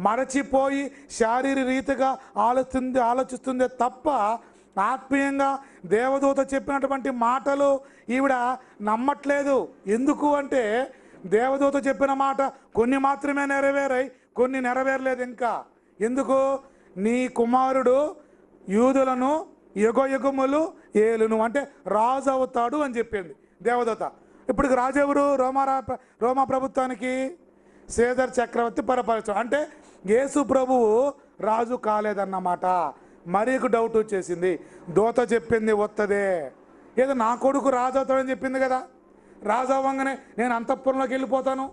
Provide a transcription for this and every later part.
మరచిపోయి. శారీర రీతిగా ఆలోచిస్తుంది ఆలోచిస్తుందే తప్ప ఆత్మీయంగా దేవదూత చెప్పినటువంటి మాటలు ఈవిడ నమ్మట్లేదు. ఎందుకు అంటే దేవదూత చెప్పిన మాట కొన్ని మాత్రమే నెరవేరాయి కొన్ని నెరవేరలేదు ఇంకా. ఎందుకు? నీ కుమారుడు యూదులను యుగ యుగములు ఏలును అంటే రాజు అవుతాడు అని చెప్పింది దేవదూత. ఇప్పుడు రాజెవరు ఎవరు? రోమా రోమా ప్రభుత్వానికి సేదర్ చక్రవర్తి పరిపాలించాడు అంటే యేసు ప్రభువు రాజు కాలేదన్నమాట. మరీకు డౌట్ వచ్చేసింది. దోత చెప్పింది వత్తదే ఏదో నా కొడుకు రాజు అవుతాడని చెప్పింది కదా. రాజు అవ్వంగానే నేను అంతఃపురంలోకి వెళ్ళిపోతాను.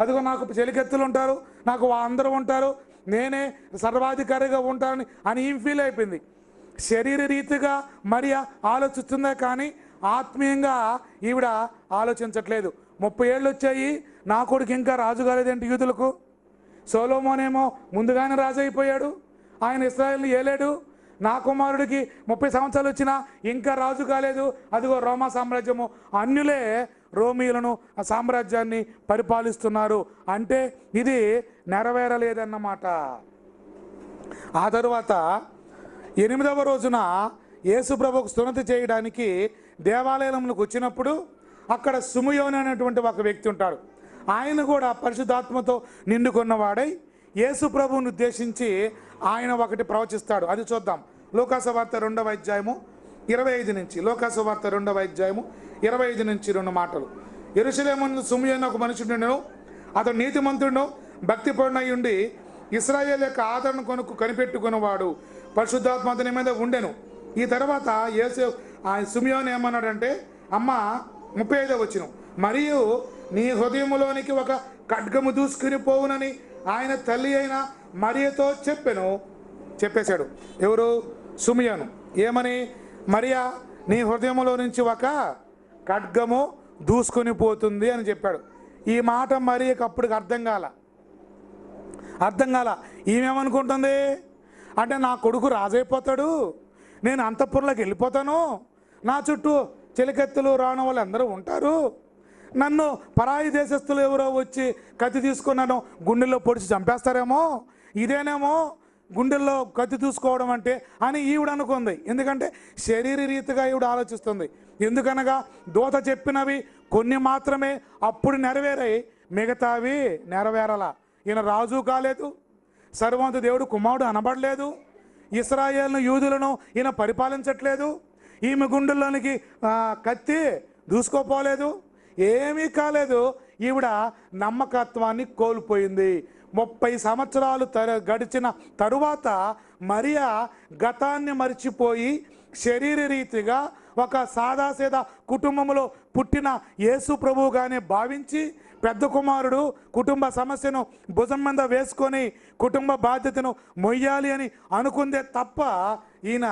అదిగో నాకు చెలికెత్తులు ఉంటారు నాకు అందరూ ఉంటారు నేనే సర్వాధికారిగా ఉంటానని అని ఏం ఫీల్ అయిపోయింది. శరీర రీతిగా మరియా ఆలోచిస్తుందే కానీ ఆత్మీయంగా ఈవిడ ఆలోచించట్లేదు. ముప్పై ఏళ్ళు వచ్చాయి. నా కొడుకు ఇంకా రాజు కాలేదేంటి యూదులకు. సోలోమోనేమో ముందుగానే రాజు అయిపోయాడు. ఆయన ఇస్రాయల్ని ఏలేడు. నా కుమారుడికి ముప్పై సంవత్సరాలు వచ్చినా ఇంకా రాజు కాలేదు. అదిగో రోమా సామ్రాజ్యము. అన్యులే రోమిలను ఆ సామ్రాజ్యాన్ని పరిపాలిస్తున్నారు. అంటే ఇది నెరవేరలేదన్నమాట. ఆ తరువాత ఎనిమిదవ రోజున యేసుప్రభుకు స్తునతి చేయడానికి దేవాలయంలోకి వచ్చినప్పుడు అక్కడ సుమయోని అనేటువంటి ఒక వ్యక్తి ఉంటాడు. ఆయన కూడా పరిశుద్ధాత్మతో నిండుకున్నవాడై యేసు ప్రభువుని ఉద్దేశించి ఆయన ఒకటి ప్రవచిస్తాడు. అది చూద్దాం. లోకాసవార్త రెండవ అధ్యాయము ఇరవై ఐదు నుంచి. లోకాసవార్త రెండవ అధ్యాయము ఇరవై ఐదు నుంచి రెండు మాటలు. ఎరుసలేమును సుమయోని ఒక మనుషుడు అతడు నీతిమంతుడు భక్తి ఉండి ఇస్రాయేల్ యొక్క ఆదరణ కొనుక్కు కనిపెట్టుకున్నవాడు. పరిశుద్ధాత్మ అతని మీద ఉండెను. ఈ తర్వాత యేసు ఆ సుమియోని ఏమన్నాడంటే అమ్మ ముప్పై ఐదో వచ్చిన మరియు నీ హృదయములోనికి ఒక ఖడ్గము దూసుకుని పోవునని ఆయన తల్లి అయిన మరియతో చెప్పెను. చెప్పేశాడు. ఎవరు? సుమియోను. ఏమని? మరియా నీ హృదయములో నుంచి ఒక ఖడ్గము దూసుకొని పోతుంది అని చెప్పాడు. ఈ మాట మరియకు అప్పటికి అర్థం కాల. అర్థం కాల. ఈమెమనుకుంటుంది? అంటే నా కొడుకు రాజైపోతాడు. నేను అంతఃపురంలోకి వెళ్ళిపోతాను. నా చుట్టూ చెలికత్తులు రావడం వాళ్ళు అందరూ ఉంటారు. నన్ను పరాయి దేశస్తులు ఎవరో వచ్చి కత్తి తీసుకున్నాను గుండెల్లో పొడిచి చంపేస్తారేమో? ఇదేనేమో గుండెల్లో కత్తి తీసుకోవడం అంటే అని ఈవిడ అనుకుంది. ఎందుకంటే శరీర రీతిగా ఈవిడ ఆలోచిస్తుంది. ఎందుకనగా దూత చెప్పినవి కొన్ని మాత్రమే అప్పుడు నెరవేరాయి. మిగతావి నెరవేరలా. ఈయన రాజు కాలేదు. సర్వంత దేవుడు కుమారుడు అనబడలేదు. ఇస్రాయేల్ను యూదులను ఈయన పరిపాలించట్లేదు. ఈమె గుండెల్లోనికి కత్తి దూసుకోపోలేదు. ఏమీ కాలేదు. ఈవిడ నమ్మకత్వాన్ని కోల్పోయింది. ముప్పై సంవత్సరాలు తర గడిచిన తరువాత మరియా గతాన్ని మరిచిపోయి శరీర రీతిగా ఒక సాదాసీదా కుటుంబంలో పుట్టిన యేసు ప్రభువుగానే భావించి పెద్ద కుమారుడు కుటుంబ సమస్యను భుజం మీద వేసుకొని కుటుంబ బాధ్యతను మొయ్యాలి అని అనుకుందే తప్ప ఈయన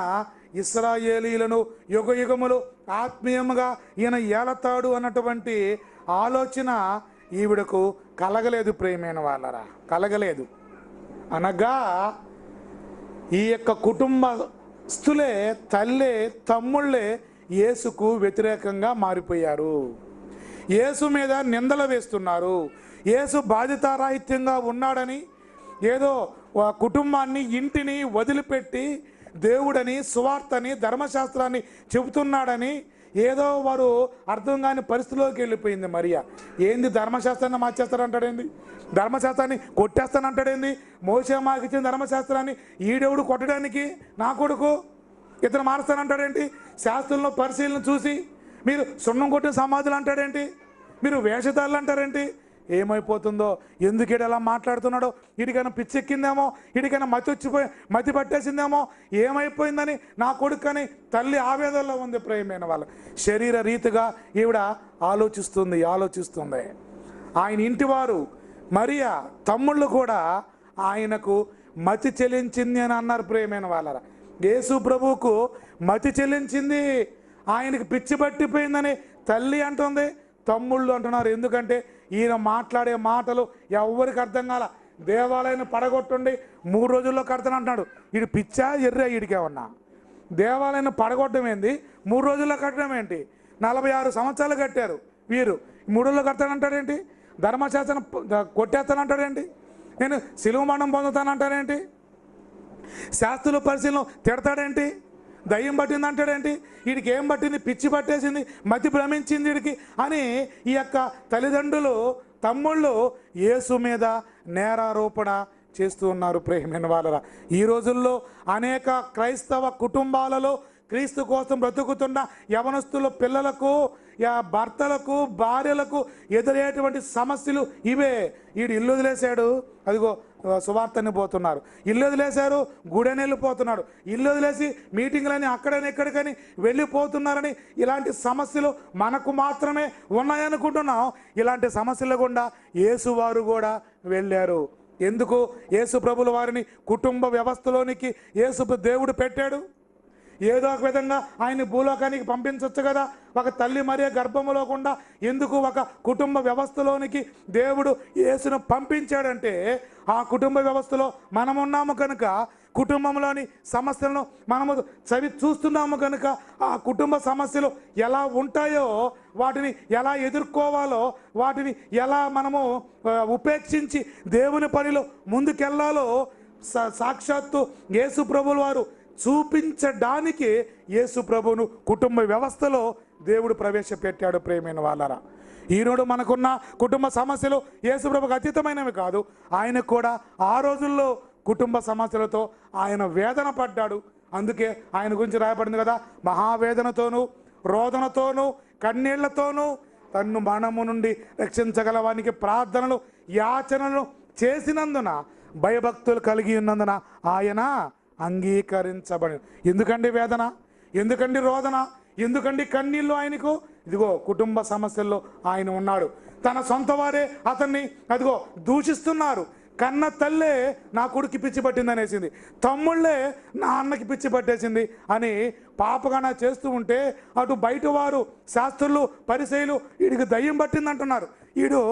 ఇస్రాయేలీలను యుగ యుగములు ఆత్మీయముగా ఈయన ఏలతాడు అన్నటువంటి ఆలోచన ఈవిడకు కలగలేదు ప్రేమైన వాళ్ళరా. కలగలేదు. అనగా ఈ యొక్క కుటుంబస్తులే తల్లే తమ్ముళ్ళే యేసుకు వ్యతిరేకంగా మారిపోయారు. యేసు మీద నిందలు వేస్తున్నారు. యేసు బాధితారాహిత్యంగా ఉన్నాడని ఏదో కుటుంబాన్ని ఇంటిని వదిలిపెట్టి దేవుడని సువార్తని ధర్మశాస్త్రాన్ని చెబుతున్నాడని ఏదో వారు అర్థం కాని పరిస్థితిలోకి వెళ్ళిపోయింది మరియా. ఏంది ధర్మశాస్త్రాన్ని మార్చేస్తారంటాడేంది? ధర్మశాస్త్రాన్ని కొట్టేస్తానంటాడేంది? మోసే మాకు ఇచ్చిన ధర్మశాస్త్రాన్ని ఈడెవడు కొట్టడానికి? నా కొడుకు? ఇతను మారుస్తానంటాడేంటి? శాస్త్రంలో పరిశీలన చూసి మీరు సున్నం కొట్టిన సమాధులు అంటాడేంటి? మీరు వేషధారులు అంటారేంటి? ఏమైపోతుందో? ఎందుకు అలా మాట్లాడుతున్నాడో? ఇడికైనా పిచ్చెక్కిందేమో? ఇడికైనా మతి వచ్చిపోయి మతి పట్టేసిందేమో? ఏమైపోయిందని నా కొడుకని తల్లి ఆవేదనలో ఉంది ప్రేమైన వాళ్ళ. శరీర రీతిగా ఈవిడ ఆలోచిస్తుంది ఆలోచిస్తుంది. ఆయన ఇంటివారు మరియా తమ్ముళ్ళు కూడా ఆయనకు మతి చెల్లించింది అని అన్నారు ప్రేమైన వాళ్ళరా. యేసు ప్రభువుకు మతి చెల్లించింది. ఆయనకి పిచ్చి పట్టిపోయిందని తల్లి అంటుంది తమ్ముళ్ళు అంటున్నారు. ఎందుకంటే ఈయన మాట్లాడే మాటలు ఎవరికి అర్థం కాల. దేవాలయాన్ని పడగొట్టుండి మూడు రోజుల్లో కడతానంటున్నాడు వీడు పిచ్చా ఎర్రే వీడికేమన్నా దేవాలయాన్ని పడగొట్టడం ఏంది? మూడు రోజుల్లో కట్టడం ఏంటి? నలభై ఆరు సంవత్సరాలు కట్టారు వీరు. మూడు రోజుల్లో కడతానంటాడేంటి ధర్మశాస్త్రం కొట్టేస్తానంటాడేంటి నేను సిలువ మరణం పొందుతానంటారేంటి శాస్త్రుల పరిశీలన తిడతాడేంటి దయ్యం పట్టింది అంటాడేంటి? వీడికి ఏం పట్టింది? పిచ్చి పట్టేసింది మతి భ్రమించింది వీడికి అని ఈ యొక్క తల్లిదండ్రులు తమ్ముళ్ళు యేసు మీద నేరారోపణ చేస్తూ ఉన్నారు ప్రేమైన వాళ్ళ ఈ రోజుల్లో అనేక క్రైస్తవ కుటుంబాలలో క్రీస్తు కోసం బ్రతుకుతున్న యవనస్తుల పిల్లలకు యా భర్తలకు భార్యలకు ఎదురయ్యేటువంటి సమస్యలు ఇవే. వీడు ఇల్లు వదిలేశాడు అదిగో ఆ, సువార్తని పోతున్నారు. ఇల్లు వదిలేశారు గుడని వెళ్ళిపోతున్నాడు ఇల్లు వదిలేసి మీటింగ్లని అక్కడని ఇక్కడికని వెళ్ళిపోతున్నారని ఇలాంటి సమస్యలు మనకు మాత్రమే ఉన్నాయనుకుంటున్నాం. ఇలాంటి సమస్యల గుండా ఏసువారు కూడా వెళ్ళారు. ఎందుకు? యేసు ప్రభుల వారిని కుటుంబ వ్యవస్థలోనికి యేసు దేవుడు పెట్టాడు. ఏదో ఒక విధంగా ఆయన భూలోకానికి పంపించవచ్చు కదా. ఒక తల్లి మరియ గర్భములోకుండా ఎందుకు ఒక కుటుంబ వ్యవస్థలోనికి దేవుడు యేసును పంపించాడంటే ఆ కుటుంబ వ్యవస్థలో మనం ఉన్నాము కనుక కుటుంబంలోని సమస్యలను మనము చవి చూస్తున్నాము కనుక ఆ కుటుంబ సమస్యలు ఎలా ఉంటాయో వాటిని ఎలా ఎదుర్కోవాలో వాటిని ఎలా మనము ఉపేక్షించి దేవుని పనిలో ముందుకెళ్ళాలో సా- సాక్షాత్తు యేసు ప్రభులు వారు చూపించడానికి యేసు ప్రభును కుటుంబ వ్యవస్థలో దేవుడు ప్రవేశపెట్టాడు ప్రేమైన వాళ్ళరా. ఈనాడు మనకున్న కుటుంబ సమస్యలు యేసుప్రభుకు అతీతమైనవి కాదు. ఆయన కూడా ఆ రోజుల్లో కుటుంబ సమస్యలతో ఆయన వేదన పడ్డాడు. అందుకే ఆయన గురించి రాయబడింది కదా మహావేదనతోనూ రోదనతోనూ కన్నీళ్ళతోనూ తన్ను మరణము నుండి రక్షించగలవానికి ప్రార్థనలు యాచనలు చేసినందున భయభక్తులు కలిగి ఉన్నందున ఆయన అంగీకరించబడి ఎందుకండి వేదన? ఎందుకండి రోదన? ఎందుకండి కన్నీళ్ళు ఆయనకు? ఇదిగో కుటుంబ సమస్యల్లో ఆయన ఉన్నాడు. తన సొంత వారే అతన్ని అదిగో దూషిస్తున్నారు. కన్న తల్లే నా కొడుకు పిచ్చి పట్టింది అనేసింది తమ్ముళ్ళే నా అన్నకి పిచ్చి పట్టేసింది అని పాపగాన చేస్తూ ఉంటే అటు బయట వారు శాస్త్రులు పరిశైలు వీడికి దయ్యం పట్టింది అంటున్నారు వీడు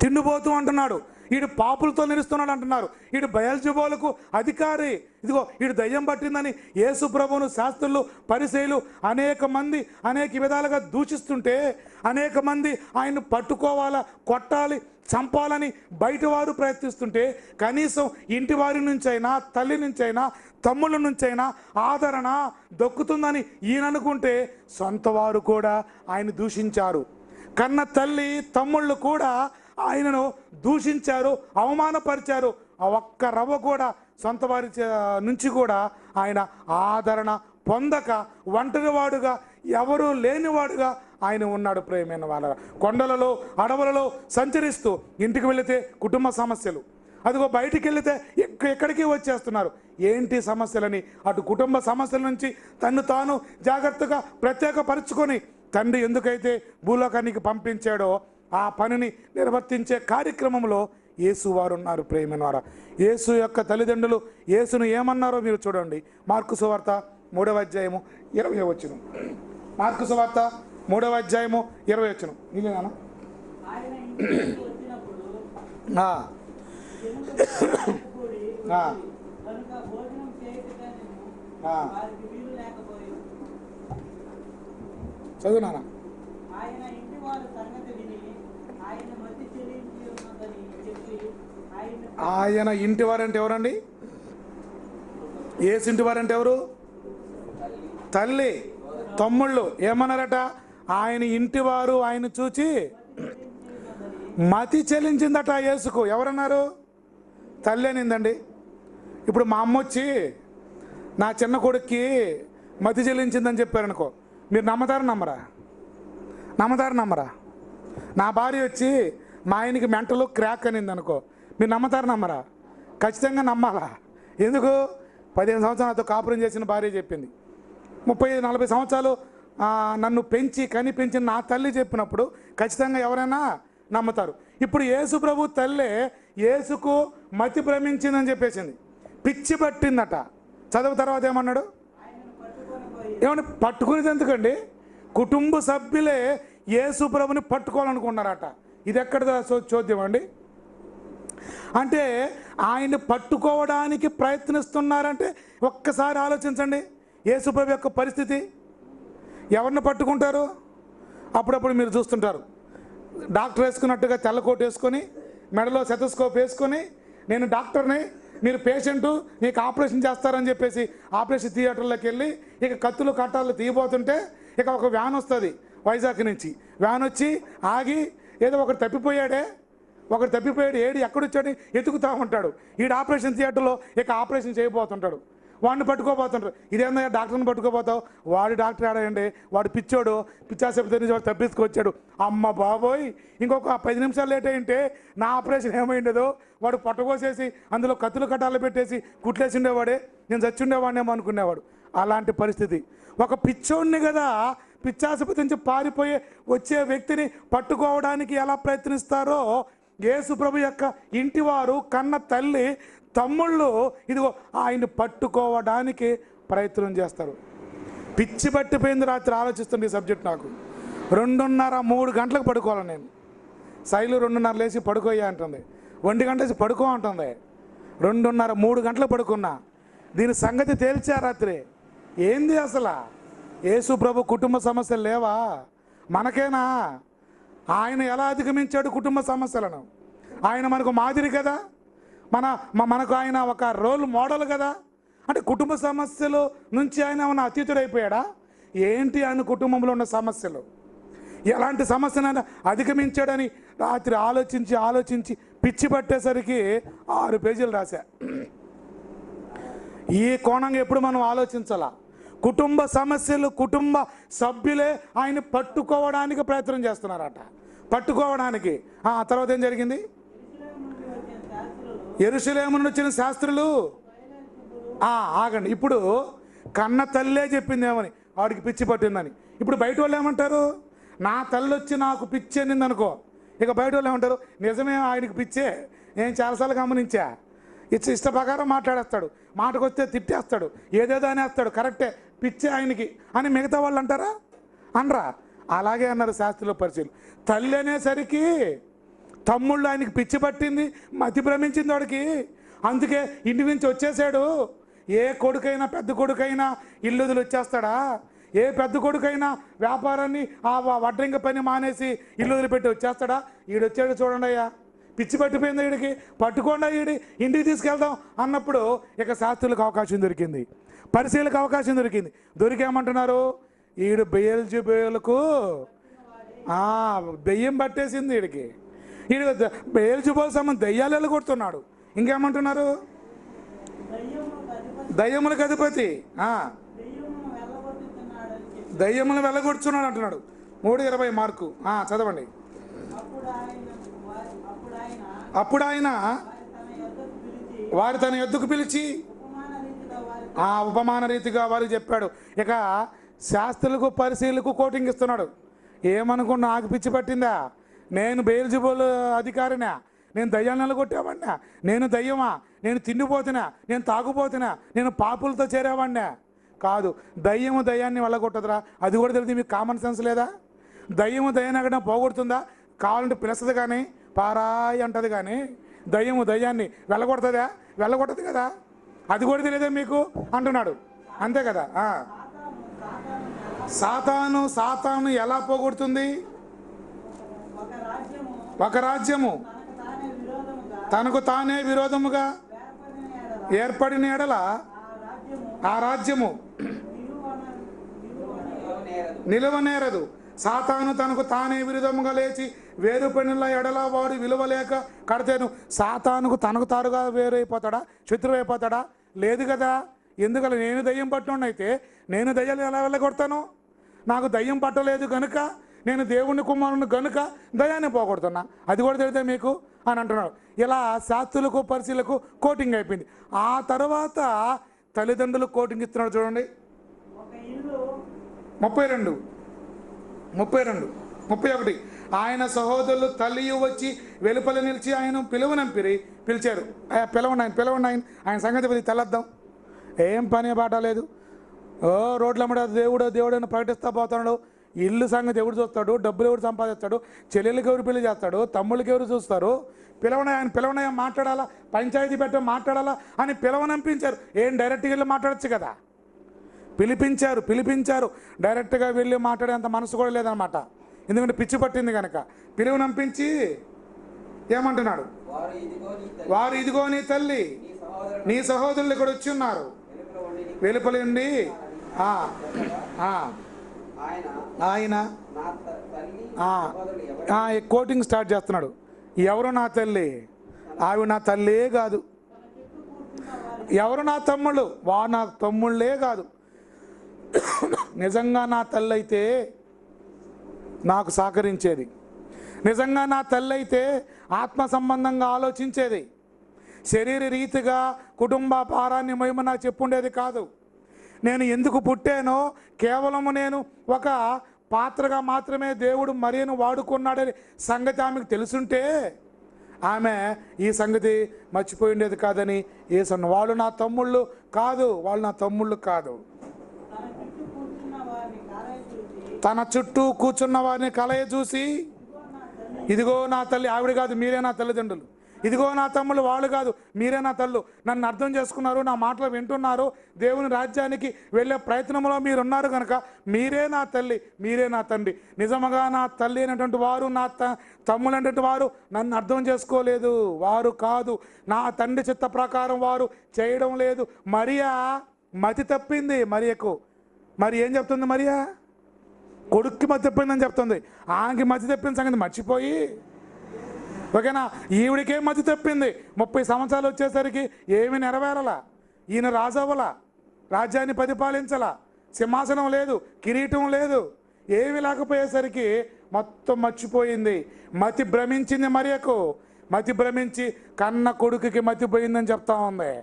తిండిపోతూ అంటున్నాడు. వీడు పాపులతో నిలుస్తున్నాడు అంటున్నారు. వీడు బయల్జుబోలకు అధికారి. ఇదిగో వీడు దయ్యం పట్టిందని యేసు ప్రభువును శాస్త్రులు పరిశైలు అనేక మంది అనేక విధాలుగా దూషిస్తుంటే అనేక మంది ఆయన్ను పట్టుకోవాలా కొట్టాలి చంపాలని బయటవారు ప్రయత్నిస్తుంటే కనీసం ఇంటి వారి నుంచైనా తల్లి నుంచైనా తమ్ముళ్ళ నుంచైనా ఆదరణ దొక్కుతుందని ఈయన అనుకుంటే సొంత వారు కూడా ఆయన దూషించారు. కన్న తల్లి తమ్ముళ్ళు కూడా ఆయనను దూషించారు అవమానపరిచారు. ఆ ఒక్క రవ్వ కూడా సొంత వారి నుంచి కూడా ఆయన ఆదరణ పొందక ఒంటరివాడుగా ఎవరూ లేనివాడుగా ఆయన ఉన్నాడు ప్రేమైన వాళ్ళ కొండలలో అడవులలో సంచరిస్తూ ఇంటికి వెళితే కుటుంబ సమస్యలు. అదిగో బయటికి వెళితే ఎక్కడికి వచ్చేస్తున్నారు? ఏంటి సమస్యలని? అటు కుటుంబ సమస్యల నుంచి తను తాను జాగ్రత్తగా ప్రత్యేకపరుచుకొని తండ్రి ఎందుకైతే భూలోకానికి పంపించాడో ఆ పనిని నిర్వర్తించే కార్యక్రమంలో యేసు వారు ఉన్నారు ప్రేమైన వారు యేసు యొక్క తల్లిదండ్రులు యేసును ఏమన్నారో మీరు చూడండి. మార్కు సువార్త మూడవ అధ్యాయము ఇరవై వచ్చును మార్కు సువార్త మూడవ అధ్యాయము ఇరవై వచ్చును ఆయన ఇంటికి ఆయన ఇంటి వారంటే ఎవరండి? ఏసు ఇంటి వారంటే ఎవరు? తల్లి. తమ్ముళ్ళు. ఏమన్నారట? ఆయన ఇంటి వారు ఆయన చూచి మతి చెల్లించిందట యేసుకు. ఎవరన్నారు? తల్లి అనిందండి. ఇప్పుడు మా అమ్మ వచ్చి నా చిన్న కొడుక్కి మతి చెల్లించిందని చెప్పారనుకో మీరు నమ్మతారా నమ్మరా? నమ్మతారా నమ్మరా? నా భార్య వచ్చి మా ఆయనకి మెంటలు క్రాక్ అనింది అనుకో మీరు నమ్మతారా నమ్మరా? ఖచ్చితంగా నమ్మాలా? ఎందుకు? పదిహేను సంవత్సరాలు నాతో కాపురం చేసిన భార్య చెప్పింది. ముప్పై నలభై సంవత్సరాలు నన్ను పెంచి కని పెంచిన నా తల్లి చెప్పినప్పుడు ఖచ్చితంగా ఎవరైనా నమ్ముతారు. ఇప్పుడు యేసు ప్రభు తల్లే యేసుకు మతి భ్రమించిందని చెప్పేసింది. పిచ్చి పట్టిందట. చదువు తర్వాత ఏమన్నాడు? ఆయనను ఏమన్నా పట్టుకునేది ఎందుకండి? కుటుంబ సభ్యులే యేసు ప్రభుని పట్టుకోవాలనుకున్నారట ఇది ఎక్కడ చోద్యం అండి? అంటే ఆయన్ని పట్టుకోవడానికి ప్రయత్నిస్తున్నారంటే ఒక్కసారి ఆలోచించండి. యేసు యొక్క పరిస్థితి ఎవరిని పట్టుకుంటారు? అప్పుడప్పుడు మీరు చూస్తుంటారు. డాక్టర్ వేసుకున్నట్టుగా తెల్లకోటు వేసుకొని మెడలో సెతస్కోప్ వేసుకొని నేను డాక్టర్ని మీరు పేషెంటు నీకు ఆపరేషన్ చేస్తారని చెప్పేసి ఆపరేషన్ థియేటర్లోకి వెళ్ళి ఇక కత్తులు కట్టాలు తీయబోతుంటే ఇక ఒక వ్యాన్ వస్తుంది వైజాగ్ నుంచి. వ్యాన్ వచ్చి ఆగి ఏదో ఒకటి తప్పిపోయాడే ఒకడు తప్పిపోయాడు ఏడు ఎక్కడొచ్చాడు ఎతుకుతా ఉంటాడు. ఈడు ఆపరేషన్ థియేటర్లో ఇక ఆపరేషన్ చేయబోతుంటాడు. వాడిని పట్టుకోబోతుంటారు. ఇదేందా డాక్టర్ని పట్టుకోబోతావు? వాడు డాక్టర్ ఆడండి వాడు పిచ్చోడు. పిచ్చాసేపు నుంచి వాడు తప్పించుకొచ్చాడు. అమ్మ బాబోయ్! ఇంకొక పది నిమిషాలు లేట్ అయింటే నా ఆపరేషన్ ఏమైండదో? వాడు పట్టుకోసేసి అందులో కత్తులు కట్టాలు పెట్టేసి కుట్లేసి ఉండేవాడే నేను చచ్చుండేవాడినేమో అనుకునేవాడు. అలాంటి పరిస్థితి. ఒక పిచ్చోడిని కదా పిచ్చాసుపతి నుంచి పారిపోయే వచ్చే వ్యక్తిని పట్టుకోవడానికి ఎలా ప్రయత్నిస్తారో యేసుప్రభు యొక్క ఇంటివారు కన్న తల్లి తమ్ముళ్ళు ఇదిగో ఆయన్ని పట్టుకోవడానికి ప్రయత్నం చేస్తారు. పిచ్చి పట్టిపోయింది రాత్రి ఆలోచిస్తుంది ఈ సబ్జెక్ట్ నాకు. రెండున్నర మూడు గంటలకు పడుకోవాలి నేను. శైలు రెండున్నర లేచి పడుకోయ్యా అంటుంది. ఒంటి గంట లేచి పడుకో అంటుంది. రెండున్నర మూడు గంటలు పడుకున్నా. దీని సంగతి తేల్చా రాత్రి? ఏంది అసలు? యేసు ప్రభు కుటుంబ సమస్యలు లేవా? మనకేనా? ఆయన ఎలా అధిగమించాడు కుటుంబ సమస్యలను? ఆయన మనకు మాదిరి కదా? మన మనకు ఆయన ఒక రోల్ మోడల్ కదా? అంటే కుటుంబ సమస్యలు నుంచి ఆయన ఏమైనా అతీతుడైపోయాడా? ఏంటి ఆయన కుటుంబంలో ఉన్న సమస్యలు? ఎలాంటి సమస్యనైనా అధిగమించాడని రాత్రి ఆలోచించి ఆలోచించి పిచ్చి పట్టేసరికి ఆరు పేజీలు రాశా. ఈ కోణంగా ఎప్పుడు మనం ఆలోచించాలా? కుటుంబ సమస్యలు కుటుంబ సభ్యులే ఆయన పట్టుకోవడానికి ప్రయత్నం చేస్తున్నారట. పట్టుకోవడానికి. ఆ తర్వాత ఏం జరిగింది? ఇస్రాయేలు వచ్చిన శాస్త్రులు. ఎరుసలేము వచ్చిన శాస్త్రులు ఆగండి. ఇప్పుడు కన్న తల్లే చెప్పిందేమని. వాడికి పిచ్చి పట్టిందని. ఇప్పుడు బయట వాళ్ళు ఏమంటారు? నా తల్లి వచ్చి నాకు పిచ్చి అనింది అనుకో ఇక బయట వాళ్ళు ఏమంటారు? నిజమే ఆయనకి పిచ్చే. నేను చాలాసార్లు గమనించా. ఇచ్చ ఇష్ట ప్రకారం మాట్లాడేస్తాడు. మాటకు వస్తే తిట్టేస్తాడు. ఏదేదో అనేస్తాడు. కరెక్టే. పిచ్చే ఆయనకి. అని మిగతా వాళ్ళు అంటారా? అనరా. అలాగే అన్నారు శాస్త్రుల పరిచయం తల్లి అనేసరికి తమ్ముళ్ళు ఆయనకి పిచ్చి పట్టింది మతి భ్రమించింది వాడికి. అందుకే ఇంటి నుంచి వచ్చేసాడు. ఏ కొడుకైనా పెద్ద కొడుకైనా ఇల్లు వదిలి వచ్చేస్తాడా? ఏ పెద్ద కొడుకైనా వ్యాపారాన్ని ఆ వడ్రింగ పని మానేసి ఇల్లు వదిలిపెట్టి వచ్చేస్తాడా? ఈడొచ్చాడు చూడండి అయ్యా. పిచ్చి పట్టిపోయింది వీడికి పట్టుకోండి వీడి ఇంటికి తీసుకెళ్దాం అన్నప్పుడు ఇక శాస్త్రులకు అవకాశం దొరికింది. పరిశీలకు అవకాశం దొరికింది. దొరికేమంటున్నారు? ఈడు బేల్జు బేలుకు దెయ్యం పట్టేసింది వీడికి వీడు బేల్జుబోల్ సంబంధం దెయ్యాలు కొడుతున్నాడు. ఇంకేమంటున్నారు? దయ్యములకు అధిపతి దయ్యములు వెళ్ళగొడుతున్నాడు అంటున్నాడు. మూడు ఇరవై మార్కు చదవండి. అప్పుడు ఆయన వారి- తన ఎద్దుకు పిలిచి ఆ ఉపమాన రీతిగా వారికి చెప్పాడు. ఇక శాస్త్రులకు పరిశీలకు కోటింగ్ ఇస్తున్నాడు. ఏమనుకున్నా నాకు పిచ్చి పట్టిందా? నేను బెయిల్జిబుల్ అధికారినా? నేను దయ్యాన్ని నిలగొట్టేవాడినా? నేను దయ్యమా? నేను తిండిపోతున్నా? నేను తాగుపోతున్నా నేను పాపులతో చేరేవాడినా? కాదు దయ్యము దయ్యాన్ని వెళ్ళగొట్టదురా అది కూడా తెలియదు మీకు కామన్ సెన్స్ లేదా? దయ్యము దయ్యాన్ని అక్కడ పోగొడుతుందా? కావాలంటే పిలుస్తుంది కానీ పారాయి అంటది కానీ దయ్యము దయ్యాన్ని వెళ్ళగొడుతుందా వెళ్ళగొట్టదు కదా? అది కూడా తెలియదా మీకు? అంటున్నాడు. అంతే కదా? సాతాను సాతాను ఎలా పోగొడుతుంది? ఒక రాజ్యము తనకు తానే విరోధముగా ఏర్పడిన ఎడల ఆ రాజ్యము ఆ నిలవనేరదు. సాతాను తనకు తానే విరుద్ధముగా లేచి వేరు పనుల ఎడల వాడు విలువలేక కడితేను. సాతానుకు తనకు తారుగా వేరైపోతాడా? శత్రువైపోతాడా? లేదు కదా. ఎందుకలా నేను దయ్యం పట్టున్నైతే నేను దయ్యాలు ఎలా వెళ్ళగొడతాను? నాకు దయ్యం పట్టలేదు కనుక నేను దేవుని కుమారుని గనుక దయాన్ని పోగొడుతున్నా. అది కూడా తెలితే మీకు? అని అంటున్నాడు. ఇలా శాస్త్రులకు పరిశీలకు కోటింగ్ అయిపోయింది. ఆ తర్వాత తల్లిదండ్రులు కోటింగ్ ఇస్తున్నాడు చూడండి. ముప్పై రెండు. ముప్పై రెండు. ముప్పై ఒకటి. ఆయన సహోదరులు తల్లియు వచ్చి వెలుపల నిలిచి ఆయన పిలువనంపిరి పిలిచారు. "అయ్యా, పిలవండి ఆయన పిలవండి ఆయన. ఆయన సంగతి పది తెల్లద్దాం. ఏం పని బాట లేదు. ఓ రోడ్ల మీద దేవుడు దేవుడు ప్రకటిస్తా పోతున్నాడు. ఇల్లు సంగతి ఎవడు చూస్తాడు? డబ్బులు ఎవరు సంపాదిస్తాడు? చెల్లెళ్ళకి ఎవరు పెళ్ళి చేస్తాడు? తమ్ముళ్ళకి ఎవరు చూస్తారు? పిలవన ఆయన పిలవనయ్య మాట్లాడాలా? పంచాయతీ పెట్ట మాట్లాడాలా? అని పిలవనంపించారు ఏం డైరెక్ట్గా వెళ్ళి మాట్లాడచ్చు కదా? పిలిపించారు పిలిపించారు. డైరెక్ట్గా వెళ్ళి మాట్లాడేంత మనసు కూడా లేదనమాట. ఎందుకంటే పిచ్చి పట్టింది కనుక పిలువనంపించి ఏమంటున్నాడు? వారు ఇదిగో నీ తల్లి నీ సహోదరులు ఇక్కడ వచ్చి ఉన్నారు. వెలుపలి ఉండి ఆయన ఆ, ఈ కోటింగ్ స్టార్ట్ చేస్తున్నాడు. ఎవరు నా తల్లి? ఆవి నా తల్లే కాదు. ఎవరు నా తమ్ముళ్ళు? వా నా తమ్ముళ్ళే కాదు. నిజంగా నా తల్లి అయితే నాకు సహకరించేది. నిజంగా నా తల్లి అయితే ఆత్మ సంబంధంగా ఆలోచించేది. శరీర రీతిగా కుటుంబ భారాన్ని మహిమ నాకు చెప్పుండేది కాదు. నేను ఎందుకు పుట్టానో కేవలము నేను ఒక పాత్రగా మాత్రమే దేవుడు మరియను వాడుకున్నాడని సంగతి ఆమెకు తెలుసుంటే ఆమె ఈ సంగతి మర్చిపోయి ఉండేది కాదని ఏసన్న. వాళ్ళు నా తమ్ముళ్ళు కాదు వాళ్ళు నా తమ్ముళ్ళు కాదు. తన చుట్టూ కూర్చున్న వారిని చూసి కలయ చూసి ఇదిగో నా తల్లి ఆవిడ కాదు మీరే నా తల్లిదండ్రులు. ఇదిగో నా తమ్ముళ్ళు వాళ్ళు కాదు మీరే నా తల్లు. నన్ను అర్థం చేసుకున్నారు నా మాటలు వింటున్నారు. దేవుని రాజ్యానికి వెళ్ళే ప్రయత్నంలో మీరున్నారు కనుక మీరే నా తల్లి మీరే నా తండ్రి. నిజముగా నా తల్లి అయినటువంటి వారు నా త తమ్ముడు అనేటువంటి వారు నన్ను అర్థం చేసుకోలేదు. వారు కాదు. నా తండ్రి చిత్త ప్రకారం వారు చేయడం లేదు. మరియా మతి తప్పింది మరియకు. మరి ఏం చెప్తుంది మరియా? కొడుక్కి మధ్య తప్పిందని చెప్తుంది. ఆమెకి మధ్య తప్పిన సంగతి మర్చిపోయి. ఓకేనా? ఈవిడికే మధ్య తప్పింది. ముప్పై సంవత్సరాలు వచ్చేసరికి ఏమి నెరవేరలా. ఈయన రాజవ్వలా. రాజ్యాన్ని పరిపాలించలా. సింహాసనం లేదు కిరీటం లేదు. ఏమి లేకపోయేసరికి మొత్తం మర్చిపోయింది. మతి భ్రమించింది మరియకు. మతి భ్రమించి కన్న కొడుకుకి మతి పోయిందని చెప్తా ఉంది.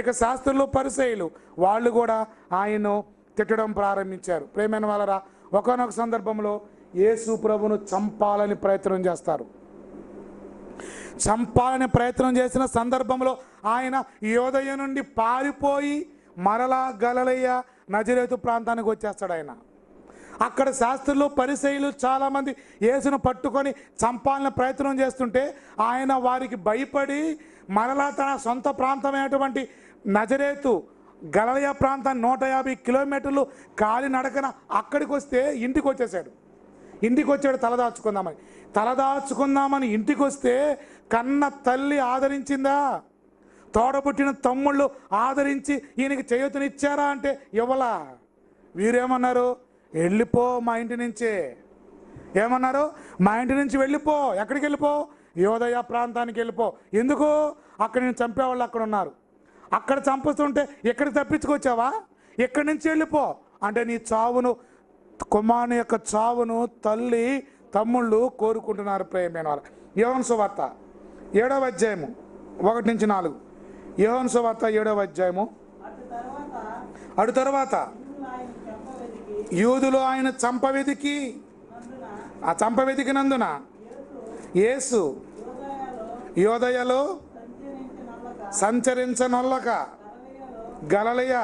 ఇక శాస్త్రులు పరిసయులు వాళ్ళు కూడా ఆయన్ను తిట్టడం ప్రారంభించారు. ప్రేమైన వాళ్ళరా ఒకనొక సందర్భంలో యేసు ప్రభును చంపాలని ప్రయత్నం చేస్తారు. చంపాలని ప్రయత్నం చేసిన సందర్భంలో ఆయన యోదయ నుండి పారిపోయి మరలా గలలయ్య నజరేతు ప్రాంతానికి వచ్చేస్తాడు ఆయన. అక్కడ శాస్త్రులు పరిశైలు చాలామంది యేసును పట్టుకొని చంపాలని ప్రయత్నం చేస్తుంటే ఆయన వారికి భయపడి మరలా తన సొంత ప్రాంతమైనటువంటి నజరేతు గలయ ప్రాంతం నూట యాభై కిలోమీటర్లు కాలినడకన అక్కడికి వస్తే ఇంటికి వచ్చేసాడు ఇంటికి వచ్చాడు తలదాచుకుందామని తలదాచుకుందామని ఇంటికి వస్తే కన్న తల్లి ఆదరించిందా? తోడబుట్టిన తమ్ముళ్ళు ఆదరించి ఈయనకి చేయూతనిచ్చారా అంటే ఇవ్వలా? వీరేమన్నారు? వెళ్ళిపో మా ఇంటి నుంచే. ఏమన్నారు? మా ఇంటి నుంచి వెళ్ళిపో. ఎక్కడికి వెళ్ళిపో? యోదయ ప్రాంతానికి వెళ్ళిపో. ఎందుకు? అక్కడ నేను చంపేవాళ్ళు అక్కడ ఉన్నారు. అక్కడ చంపుతుంటే ఎక్కడికి తప్పించుకొచ్చావా? ఎక్కడి నుంచి వెళ్ళిపో? అంటే నీ చావును కుమారుని యొక్క చావును తల్లి తమ్ముళ్ళు కోరుకుంటున్నారు ప్రేమైన వాళ్ళు యోహన్ సువార్త ఏడవ అధ్యాయము ఒకటి నుంచి నాలుగు. యోహన్ సువార్త ఏడవ అధ్యాయము. అటు తర్వాత యూదులు ఆయన చంపవెదికి యూదులు చంపవెదికి నందున ఆ చంపవెదికినందున యేసు యోదయలో సంచరించనొల్లక. గలలయ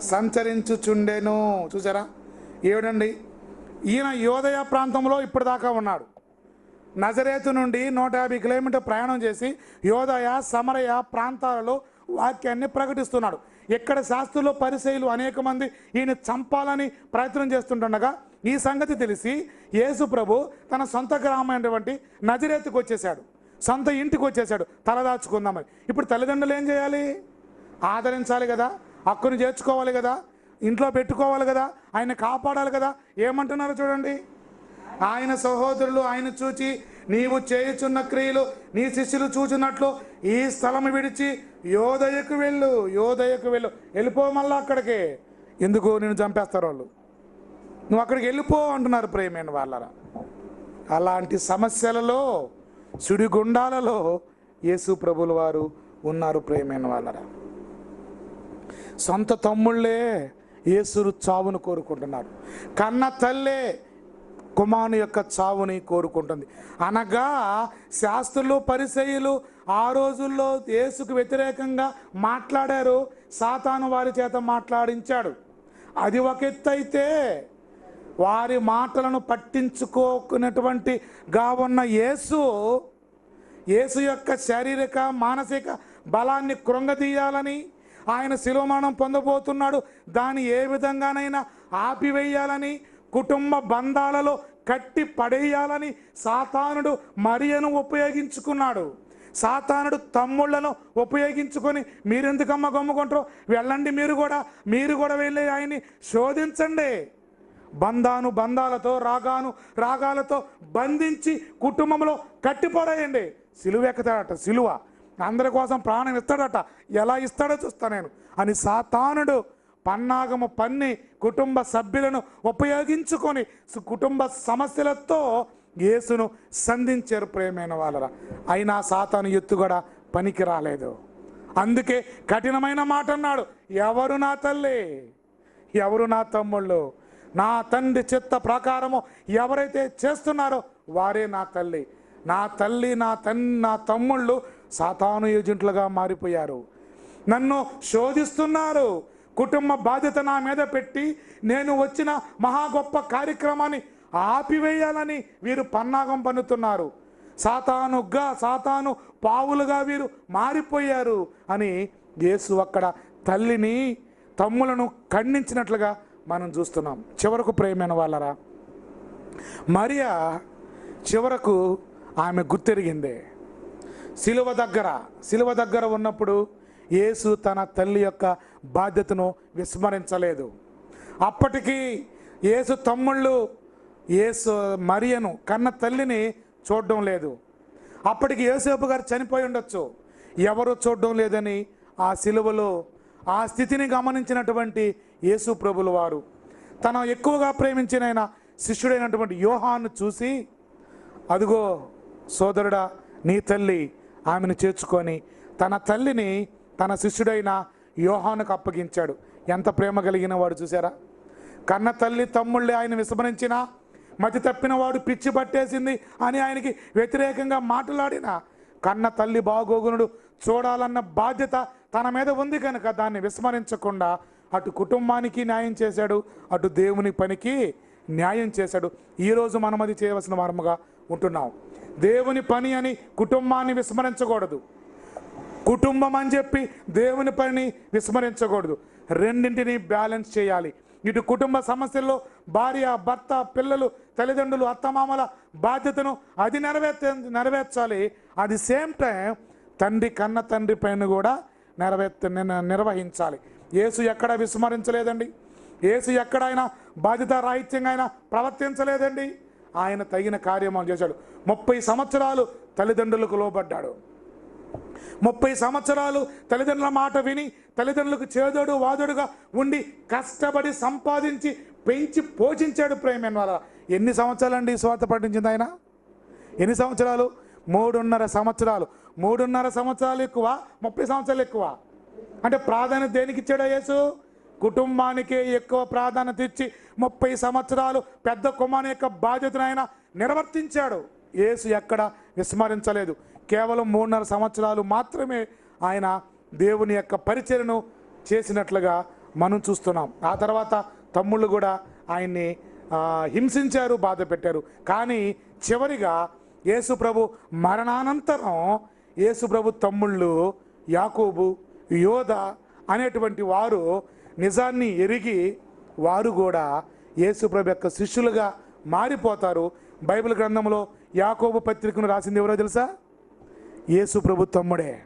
సంచరించుచుండెను. చూసారా? ఏడండి ఈయన యోదయ ప్రాంతంలో ఇప్పటిదాకా ఉన్నాడు. నజరేతు నుండి నూట యాభై కిలోమీటర్ ప్రయాణం చేసి యోదయ సమరయ ప్రాంతాలలో వాక్యాన్ని ప్రకటిస్తున్నాడు. ఇక్కడ శాస్త్రులు పరిశైలు అనేక మంది ఈయన చంపాలని ప్రయత్నం చేస్తుంటుండగా ఈ సంగతి తెలిసి యేసు ప్రభు తన సొంత గ్రామమైనటువంటి నజరేతుకు వచ్చేసాడు సొంత ఇంటికి వచ్చేసాడు తలదాచుకుందామని. ఇప్పుడు తల్లిదండ్రులు ఏం చేయాలి? ఆదరించాలి కదా. హక్కును చేర్చుకోవాలి కదా. ఇంట్లో పెట్టుకోవాలి కదా. ఆయన కాపాడాలి కదా. ఏమంటున్నారు చూడండి. ఆయన సహోదరులు ఆయన చూచి నీవు చేయుచున్న క్రియలు నీ శిష్యులు చూచున్నట్లు ఈ స్థలం విడిచి యోదయకు వెళ్ళు యోదయకు వెళ్ళు. వెళ్ళిపో మళ్ళీ అక్కడికి. ఎందుకు నేను చంపేస్తారు వాళ్ళు? నువ్వు అక్కడికి వెళ్ళిపో అంటున్నారు ప్రేమైన వాళ్ళరా. అలాంటి సమస్యలలో సుడిగుండాలలో యేసు ప్రభుల వారు ఉన్నారు ప్రేమైన వాళ్ళరా. సొంత తమ్ముళ్ళే యేసురు చావును కోరుకుంటున్నారు. కన్న తల్లే కుమారుని యొక్క చావుని కోరుకుంటుంది. అనగా శాస్త్రులు పరిసయులు ఆ రోజుల్లో యేసుకు వ్యతిరేకంగా మాట్లాడారు. సాతాను వారి చేత మాట్లాడించాడు. అది ఒక ఎత్తు అయితే వారి మాటలను పట్టించుకోకున్నటువంటి గా ఉన్న యేసు యేసు యొక్క శారీరక మానసిక బలాన్ని కృంగదీయాలని ఆయన శిలోమానం పొందబోతున్నాడు. దాన్ని ఏ విధంగానైనా ఆపివేయాలని కుటుంబ బంధాలలో కట్టి పడేయాలని సాతానుడు మరియను ఉపయోగించుకున్నాడు. సాతానుడు తమ్ముళ్ళను ఉపయోగించుకొని మీరెందుకమ్మ గమ్ముకుంటారు? వెళ్ళండి మీరు కూడా మీరు కూడా వెళ్ళి ఆయన్ని శోధించండి. బంధాను బంధాలతో రాగాను రాగాలతో బంధించి కుటుంబంలో కట్టిపోడేయండి. సిలువ ఎక్కుతాడట సిలువ. అందరి కోసం ప్రాణం ఇస్తాడట. ఎలా ఇస్తాడో చూస్తా నేను. అని సాతానుడు పన్నాగము పన్ని కుటుంబ సభ్యులను ఉపయోగించుకొని కుటుంబ సమస్యలతో యేసును సంధించారు ప్రేమైన వాళ్ళరా. అయినా సాతాను ఎత్తుగడ పనికి రాలేదు. అందుకే కఠినమైన మాట అన్నాడు ఎవరు నా తల్లి? ఎవరు నా తమ్ముళ్ళు? నా తండ్రి చిత్త ప్రకారము ఎవరైతే చేస్తున్నారో వారే నా తల్లి. నా తల్లి నా తన్ నా తమ్ముళ్ళు సాతాను ఏజెంట్లుగా మారిపోయారు. నన్ను శోధిస్తున్నారు. కుటుంబ బాధ్యత నా మీద పెట్టి నేను వచ్చిన మహా గొప్ప కార్యక్రమాన్ని ఆపివేయాలని వీరు పన్నాగం పన్నుతున్నారు. సాతానుగా సాతాను పావులుగా వీరు మారిపోయారు అని యేసు అక్కడ తల్లిని తమ్ములను ఖండించినట్లుగా మనం చూస్తున్నాం. చివరకు ప్రేమైన వాళ్ళరా? మరియా చివరకు ఆమె గుర్తెరిగిందే. శిలువ దగ్గర శిలువ దగ్గర ఉన్నప్పుడు యేసు తన తల్లి యొక్క బాధ్యతను విస్మరించలేదు. అప్పటికీ యేసు తమ్ముళ్ళు యేసు మరియను కన్న తల్లిని చూడడం లేదు. అప్పటికి యేసేపు గారు చనిపోయి ఉండొచ్చు. ఎవరు చూడడం లేదని ఆ శిలువలో ఆ స్థితిని గమనించినటువంటి యేసు ప్రభుల వారు. తన ఎక్కువగా ప్రేమించిన ఆయన శిష్యుడైనటువంటి యోహాను చూసి అదిగో సోదరుడా నీ తల్లి ఆమెను చేర్చుకొని తన తల్లిని తన శిష్యుడైన యోహానుకు అప్పగించాడు. ఎంత ప్రేమ కలిగిన వాడు చూసారా? కన్న తల్లి తమ్ముళ్ళే ఆయన విస్మరించిన మతి తప్పిన వాడు పిచ్చి పట్టేసింది అని ఆయనకి వ్యతిరేకంగా మాట్లాడిన కన్న తల్లి బాగోగునుడు చూడాలన్న బాధ్యత తన మీద ఉంది కనుక దాన్ని విస్మరించకుండా అటు కుటుంబానికి న్యాయం చేశాడు అటు దేవుని పనికి న్యాయం చేశాడు. ఈరోజు మనం అది చేయవలసిన వారముగా ఉంటున్నాం. దేవుని పని అని కుటుంబాన్ని విస్మరించకూడదు. కుటుంబం అని చెప్పి దేవుని పనిని విస్మరించకూడదు. రెండింటిని బ్యాలెన్స్ చేయాలి. ఇటు కుటుంబ సమస్యల్లో భార్య భర్త పిల్లలు తల్లిదండ్రులు అత్తమామల బాధ్యతను అది నెరవేర్చ నెరవేర్చాలి. అది సేమ్ టైం తండ్రి కన్న తండ్రి పైన కూడా నెరవేర్త నిర్వహించాలి. యేసు ఎక్కడ విస్మరించలేదండి? యేసు ఎక్కడ ఆయన బాధ్యత రాహిత్యంగా ఆయన ప్రవర్తించలేదండి? ఆయన తగిన కార్యమాలు చేశాడు. ముప్పై సంవత్సరాలు తల్లిదండ్రులకు లోబడ్డాడు. ముప్పై సంవత్సరాలు తల్లిదండ్రుల మాట విని తల్లిదండ్రులకు చేదోడు వాదోడుగా ఉండి కష్టపడి సంపాదించి పెంచి పోషించాడు ప్రేమన్ వాళ్ళ ఎన్ని సంవత్సరాలండి స్వార్థ పఠించింది ఆయన? ఎన్ని సంవత్సరాలు? మూడున్నర సంవత్సరాలు. మూడున్నర సంవత్సరాలు ఎక్కువ? ముప్పై సంవత్సరాలు ఎక్కువ? అంటే ప్రాధాన్యత దేనికి ఇచ్చాడు యేసు? కుటుంబానికే ఎక్కువ ప్రాధాన్యత ఇచ్చి ముప్పై సంవత్సరాలు పెద్ద కుమారుని యొక్క బాధ్యతను ఆయన నిర్వర్తించాడు. యేసు ఎక్కడ విస్మరించలేదు. కేవలం మూడున్నర సంవత్సరాలు మాత్రమే ఆయన దేవుని యొక్క పరిచయను చేసినట్లుగా మనం చూస్తున్నాం. ఆ తర్వాత తమ్ముళ్ళు కూడా ఆయన్ని హింసించారు బాధ పెట్టారు. కానీ చివరిగా యేసు ప్రభు మరణానంతరం యేసు ప్రభు తమ్ముళ్ళు యాకోబు యోధ అనేటువంటి వారు నిజాన్ని ఎరిగి వారు కూడా యేసుప్రభు యొక్క శిష్యులుగా మారిపోతారు. బైబిల్ గ్రంథంలో యాకోబు పత్రికను రాసింది ఎవరో తెలుసా? యేసుప్రభు తమ్ముడే.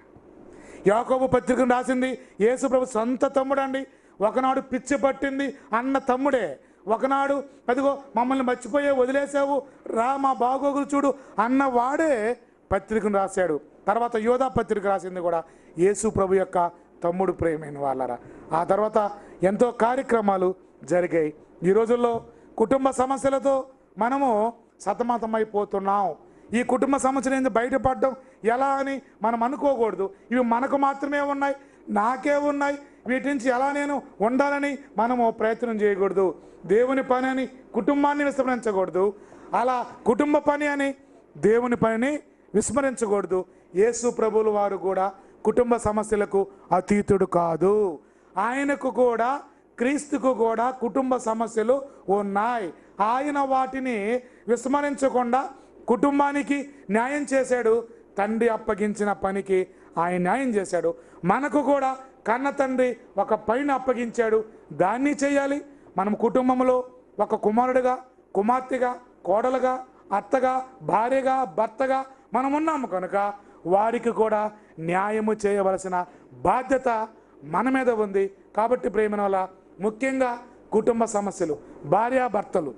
యాకోబు పత్రికను రాసింది యేసుప్రభు సొంత తమ్ముడు అండి ఒకనాడు పిచ్చి పట్టింది అన్న తమ్ముడే. ఒకనాడు అదిగో మమ్మల్ని మర్చిపోయే వదిలేసావు రా మా బాగోగులు చూడు అన్న వాడే పత్రికను రాశాడు. తర్వాత యోధా పత్రిక రాసింది కూడా యేసు ప్రభు యొక్క తమ్ముడు ప్రేమైన వాళ్ళరా. ఆ తర్వాత ఎంతో కార్యక్రమాలు జరిగాయి. ఈ రోజుల్లో కుటుంబ సమస్యలతో మనము సతమతమైపోతున్నాం. ఈ కుటుంబ సమస్యల నుంచి బయటపడడం ఎలా అని మనం అనుకోకూడదు. ఇవి మనకు మాత్రమే ఉన్నాయి నాకే ఉన్నాయి. వీటి నుంచి ఎలా నేను ఉండాలని మనము ప్రయత్నం చేయకూడదు. దేవుని పని అని కుటుంబాన్ని విస్మరించకూడదు. అలా కుటుంబ పని అని దేవుని పనిని విస్మరించకూడదు. యేసు ప్రభులు వారు కూడా కుటుంబ సమస్యలకు అతీతుడు కాదు. ఆయనకు కూడా క్రీస్తుకు కూడా కుటుంబ సమస్యలు ఉన్నాయి. ఆయన వాటిని విస్మరించకుండా కుటుంబానికి న్యాయం చేశాడు. తండ్రి అప్పగించిన పనికి ఆయన న్యాయం చేశాడు. మనకు కూడా కన్న తండ్రి ఒక పైన అప్పగించాడు. దాన్ని చేయాలి. మనం కుటుంబంలో ఒక కుమారుడిగా కుమార్తెగా కోడలుగా అత్తగా భార్యగా భర్తగా మనం ఉన్నాము కనుక వారికి కూడా న్యాయము చేయవలసిన బాధ్యత మన మీద ఉంది. కాబట్టి ప్రేమన వల్ల ముఖ్యంగా కుటుంబ సమస్యలు భార్యాభర్తలు.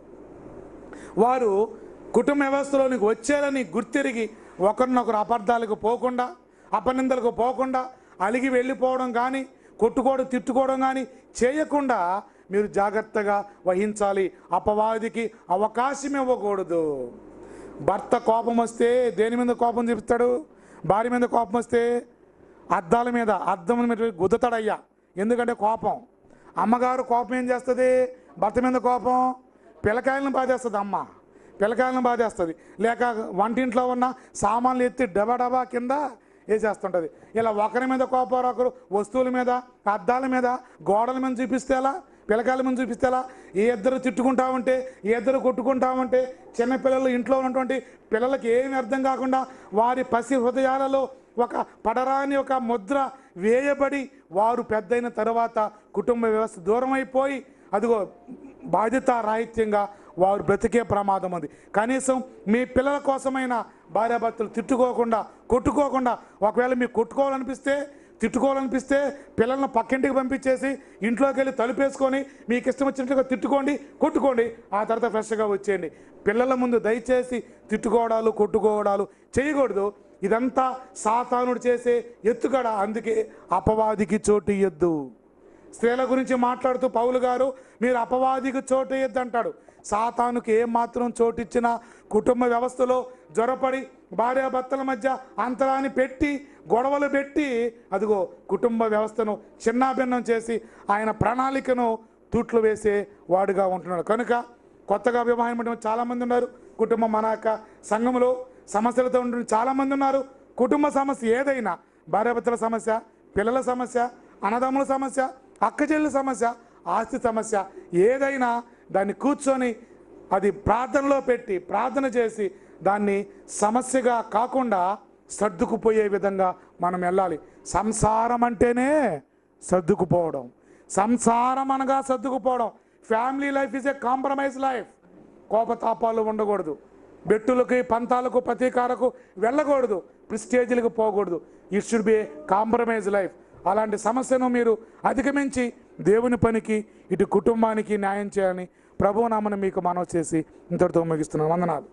వారు కుటుంబ వ్యవస్థలోనికి వచ్చారని గుర్తిరిగి ఒకరినొకరు అపార్థాలకు పోకుండా అపనిందలకు పోకుండా అలిగి వెళ్ళిపోవడం కానీ కొట్టుకోవడం తిట్టుకోవడం కానీ చేయకుండా మీరు జాగ్రత్తగా వహించాలి. అపవాదికి అవకాశం ఇవ్వకూడదు. భర్త కోపం వస్తే దేని మీద కోపం చూపిస్తాడు? భార్య మీద కోపం వస్తే అద్దాల మీద అద్దం మీద గుద్దుతాడయ్యా. ఎందుకంటే కోపం. అమ్మగారు కోపం ఏం చేస్తుంది? భర్త మీద కోపం. పిల్లకాయలను బాధేస్తుంది అమ్మ. పిల్లకాయలను బాధేస్తుంది. లేక వంటింట్లో ఉన్న సామాన్లు ఎత్తి డబా డబా కింద వేసేస్తుంటుంది. ఇలా ఒకరి మీద కోపం ఒకరు వస్తువుల మీద అద్దాల మీద గోడల మీద చూపిస్తే ఎలా? పిల్లకాయల ముందు చూపిస్తే ఏ ఇద్దరు తిట్టుకుంటా ఉంటే ఏ ఇద్దరు కొట్టుకుంటా ఉంటే చిన్నపిల్లలు ఇంట్లో ఉన్నటువంటి పిల్లలకి ఏమి అర్థం కాకుండా వారి పసి హృదయాలలో ఒక పడరాని ఒక ముద్ర వేయబడి వారు పెద్దయిన తర్వాత కుటుంబ వ్యవస్థ దూరం అయిపోయి అదిగో బాధ్యత రాహిత్యంగా వారు బ్రతికే ప్రమాదం ఉంది కనీసం మీ పిల్లల కోసమైనా భార్యాభర్తలు తిట్టుకోకుండా కొట్టుకోకుండా ఒకవేళ మీకు కొట్టుకోవాలనిపిస్తే తిట్టుకోవాలనిపిస్తే పిల్లల్ని పక్కింటికి పంపించేసి ఇంట్లోకి వెళ్ళి తలుపేసుకొని మీకు ఇష్టం వచ్చినట్టుగా తిట్టుకోండి కొట్టుకోండి. ఆ తర్వాత ఫ్రెష్గా వచ్చేయండి. పిల్లల ముందు దయచేసి తిట్టుకోవడాలు కొట్టుకోవడాలు చేయకూడదు. ఇదంతా సాతానుడు చేసే ఎత్తుగడ. అందుకే అపవాదికి చోటు ఇయ్యొద్దు. స్త్రీల గురించి మాట్లాడుతూ పౌలు గారు మీరు అపవాదికి చోటు ఇయ్యద్దు అంటాడు సాతానుకి ఏమాత్రం మాత్రం చోటిచ్చినా కుటుంబ వ్యవస్థలో జ్వరపడి భార్యాభర్తల మధ్య అంతరాన్ని పెట్టి గొడవలు పెట్టి అదిగో కుటుంబ వ్యవస్థను చిన్నాభిన్నం చేసి ఆయన ప్రణాళికను తూట్లు వేసే వాడుగా ఉంటున్నాడు. కనుక కొత్తగా వివాహం చాలామంది ఉన్నారు. కుటుంబం మన యొక్క సంఘంలో సమస్యలతో ఉంటున్న చాలామంది ఉన్నారు. కుటుంబ సమస్య ఏదైనా భార్యాభర్తల సమస్య పిల్లల సమస్య అన్నదమ్ముల సమస్య అక్కచెల్లి సమస్య ఆస్తి సమస్య ఏదైనా దాన్ని కూర్చొని అది ప్రార్థనలో పెట్టి ప్రార్థన చేసి దాన్ని సమస్యగా కాకుండా సర్దుకుపోయే విధంగా మనం వెళ్ళాలి. సంసారం అంటేనే సర్దుకుపోవడం. సంసారం అనగా సర్దుకుపోవడం. Family life is a compromise life కోపతాపాలు ఉండకూడదు. బెట్టులకి పంతాలకు ప్రతీకారకు వెళ్ళకూడదు. ప్రిస్టేజీలకు పోకూడదు. It should be compromise life అలాంటి సమస్యను మీరు అధిగమించి దేవుని పనికి ఇటు కుటుంబానికి న్యాయం చేయాలని ప్రభువు నామని మీకు మనవి చేసి ఇంతటితో ముగిస్తున్నాను. వందనాలు.